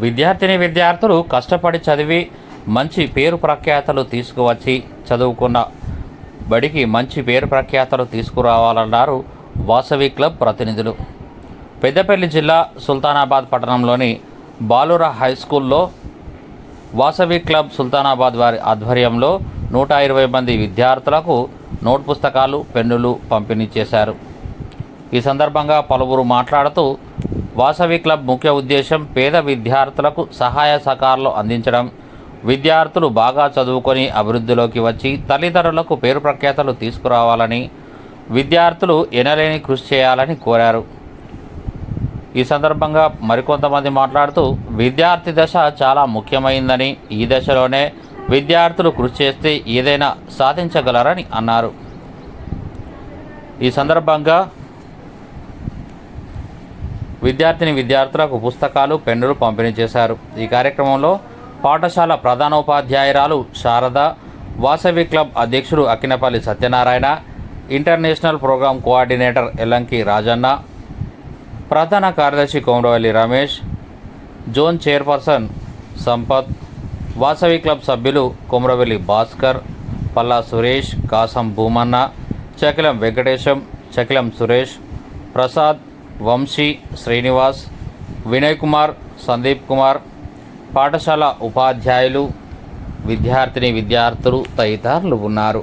విద్యార్థిని విద్యార్థులు కష్టపడి చదివి మంచి పేరు ప్రఖ్యాతలు తీసుకువచ్చి చదువుకున్న బడికి మంచి పేరు ప్రఖ్యాతలు తీసుకురావాలన్నారు వాసవి క్లబ్ ప్రతినిధులు. పెద్దపల్లి జిల్లా సుల్తానాబాద్ పట్టణంలోని బాలుర హై స్కూల్లో వాసవి క్లబ్ సుల్తానాబాద్ వారి ఆధ్వర్యంలో నూట ఇరవై మంది విద్యార్థులకు నోట్ పుస్తకాలు పెన్నులు పంపిణీ చేశారు. ఈ సందర్భంగా పలువురు మాట్లాడుతూ వాసవి క్లబ్ ముఖ్య ఉద్దేశం పేద విద్యార్థులకు సహాయ సహకారాలు అందించడం. విద్యార్థులు బాగా చదువుకొని అభివృద్ధిలోకి వచ్చి తల్లిదండ్రులకు పేరు ప్రఖ్యాతలు తీసుకురావాలని విద్యార్థులు ఎనలేని కృషి చేయాలని కోరారు. ఈ సందర్భంగా మరికొంతమంది మాట్లాడుతూ విద్యార్థి దశ చాలా ముఖ్యమైందని ఈ దశలోనే విద్యార్థులు కృషి చేస్తే ఏదైనా సాధించగలరని అన్నారు. ఈ సందర్భంగా విద్యార్థిని విద్యార్థులకు పుస్తకాలు పెన్నులు పంపిణీ చేశారు. ఈ కార్యక్రమంలో పాఠశాల ప్రధానోపాధ్యాయురాలు శారద వాసవి క్లబ్ అధ్యక్షుడు Akkinapalli Satyanarayana international programme coordinator Yellanki Rajanna ప్రధాన కార్యదర్శి Komaravalli Ramesh zone chairperson Sampath Vasavi club సభ్యులు కొమరవెల్లి భాస్కర్ పల్లా సురేష్ కాసం భూమన్న చకిలం వెంకటేశం చకిలం సురేష్ ప్రసాద్ వంశీ శ్రీనివాస్ వినయ్ కుమార్ సందీప్ కుమార్ పాఠశాల ఉపాధ్యాయులు విద్యార్థిని విద్యార్థులు తదితరులు ఉన్నారు.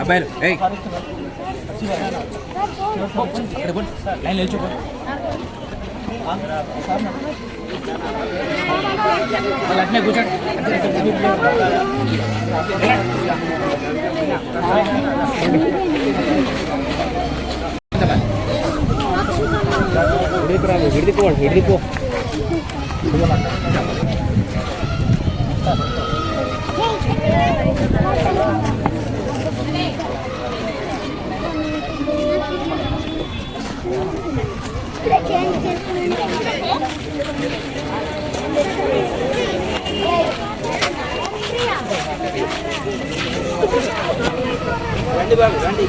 అబ్బాయిలు ఏయ్ ఇక్కడ పోండి. లైన్ నిల్చోపో వాళ్ళు అట్నే కూర్చోండి విడిదిపోవాలి విడిదిపో రండి బాబు రండి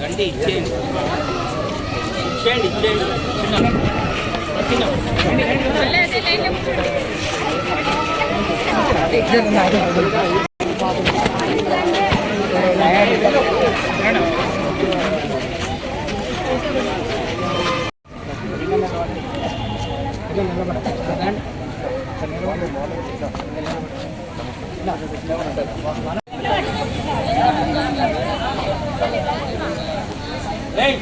రండి ఇచ్చేయండి ఇచ్చేయండి ఇచ్చేయండి చిన్న చిన్న ఏయ్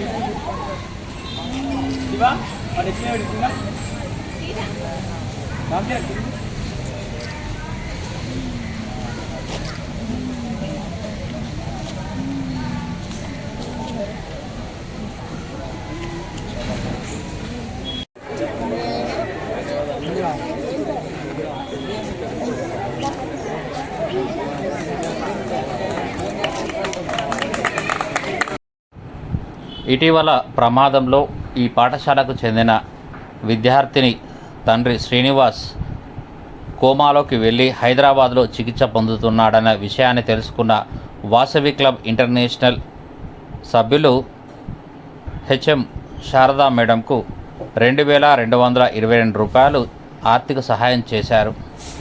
దివా వాడు ఎట్లా పెడుతున్నా ఇటీవల ప్రమాదంలో ఈ పాఠశాలకు చెందిన విద్యార్థిని తండ్రి శ్రీనివాస్ కోమాలోకి వెళ్ళి హైదరాబాద్లో చికిత్స పొందుతున్నాడన్న విషయాన్ని తెలుసుకున్న వాసవి క్లబ్ ఇంటర్నేషనల్ సభ్యులు హెచ్ఎం శారదా మేడంకు రెండు వేల రెండు వందల ఇరవై రెండు రూపాయలు ఆర్థిక సహాయం చేశారు.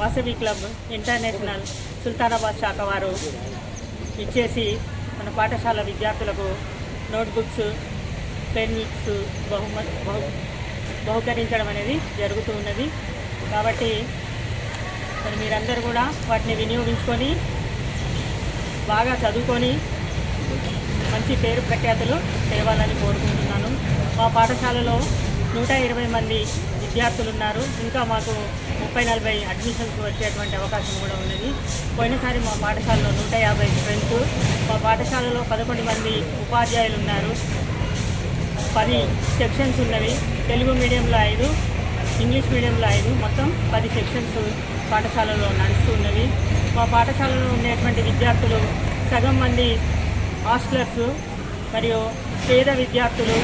వాసవి క్లబ్ ఇంటర్నేషనల్ సుల్తానాబాద్ శాఖ వారు ఇచ్చేసి మన పాఠశాల విద్యార్థులకు నోట్బుక్స్ పెన్స్ బహుమతి బహు బహుకరించడం అనేది జరుగుతూ ఉన్నది. కాబట్టి మరి మీరందరూ కూడా వాటిని వినియోగించుకొని బాగా చదువుకొని మంచి పేరు ప్రఖ్యాతులు తేవాలని కోరుకుంటున్నాను. మా పాఠశాలలో నూట ఇరవై మంది విద్యార్థులు ఉన్నారు ఇంకా మాకు ముప్పై నలభై అడ్మిషన్స్ వచ్చేటువంటి అవకాశం కూడా ఉన్నది. పోయినసారి మా పాఠశాలలో నూట యాభై స్ట్రెంత్ మా పాఠశాలలో పదకొండు మంది ఉపాధ్యాయులు ఉన్నారు. పది సెక్షన్స్ ఉన్నవి. తెలుగు మీడియంలో ఐదు ఇంగ్లీష్ మీడియంలో ఐదు మొత్తం పది సెక్షన్స్ పాఠశాలలో నడుస్తూ ఉన్నవి. మా పాఠశాలలో ఉండేటువంటి విద్యార్థులు సగం మంది హాస్టలర్స్ మరియు పేద విద్యార్థులు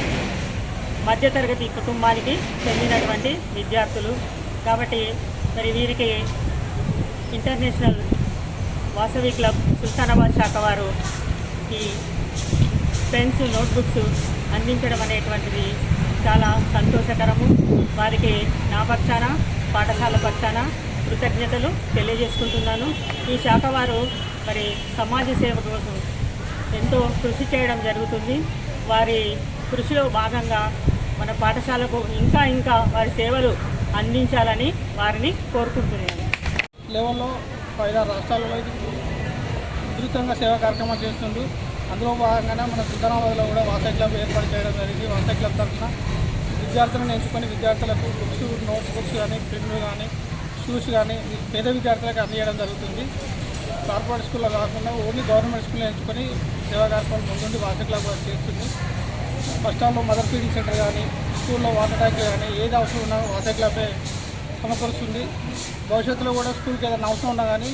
మధ్యతరగతి కుటుంబానికి చెందినటువంటి విద్యార్థులు. కాబట్టి మరి వీరికి ఇంటర్నేషనల్ వాసవి క్లబ్ సుల్తానాబాద్ శాఖ వారు ఈ పెన్స్ నోట్బుక్స్ అందించడం అనేటువంటిది చాలా సంతోషకరము. వారికి నా పక్షాన పాఠశాల పక్షాన కృతజ్ఞతలు తెలియజేసుకుంటున్నాను. ఈ శాఖ వారు మరి సమాజ సేవ కోసం ఎంతో కృషి చేయడం జరుగుతుంది. వారి కృషిలో భాగంగా మన పాఠశాలకు ఇంకా ఇంకా వారి సేవలు అందించాలని వారిని కోరుకుంటున్నాను. లెవెల్లో పైన రాష్ట్రాలలో విస్తృతంగా సేవా కార్యక్రమాలు చేస్తుండు. అందులో భాగంగానే మన సుల్తానాబాద్లో కూడా వాసవి క్లబ్ ఏర్పాటు చేయడం జరిగింది. వాసవి క్లబ్ తరఫున విద్యార్థులను ఎంచుకొని విద్యార్థులకు బుక్స్ నోట్ బుక్స్ కానీ పెన్నులు కానీ షూస్ కానీ పేద విద్యార్థులకు అందజేయడం జరుగుతుంది. కార్పొరేట్ స్కూల్లో కాకుండా ఓన్లీ గవర్నమెంట్ స్కూల్లో ఎంచుకొని సేవా కార్యక్రమాలు ముందుండి వాసవి క్లబ్ చేస్తుంది. ఫస్ట్ స్టాండ్లో మదర్ ఫీడింగ్ సెంటర్ కానీ స్కూల్లో వాటర్ ట్యాంక్ కానీ ఏది అవసరం ఉన్నా వాసవి క్లబ్బే సమకూరుస్తుంది. భవిష్యత్తులో కూడా స్కూల్కి ఏదైనా అవసరం ఉన్నా కానీ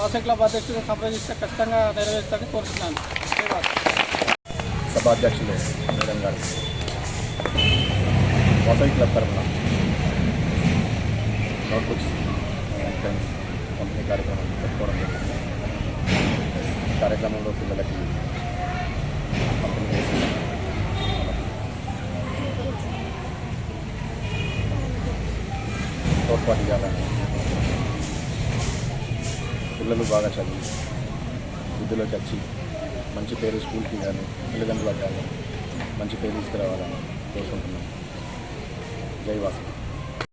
వాసవి క్లబ్ అధ్యక్షుడు సంప్రదిస్తే ఖచ్చితంగా నెరవేరుస్తారని కోరుతున్నాను. సభాధ్యక్షులు మేడం గారు వాసవి క్లబ్ తరఫున నోట్బుక్స్ అండ్ కార్యక్రమం పెట్టుకోవడం జరిగింది. కార్యక్రమంలో పిల్లలకి ఏర్పాటు చేయాలని పిల్లలు బాగా చదివి విద్యలోకి వచ్చి మంచి పేరు స్కూల్కి కానీ తల్లిదండ్రులకు కానీ మంచి పేరు తీసుకురావాలని కోరుకుంటున్నాను. జై వాసు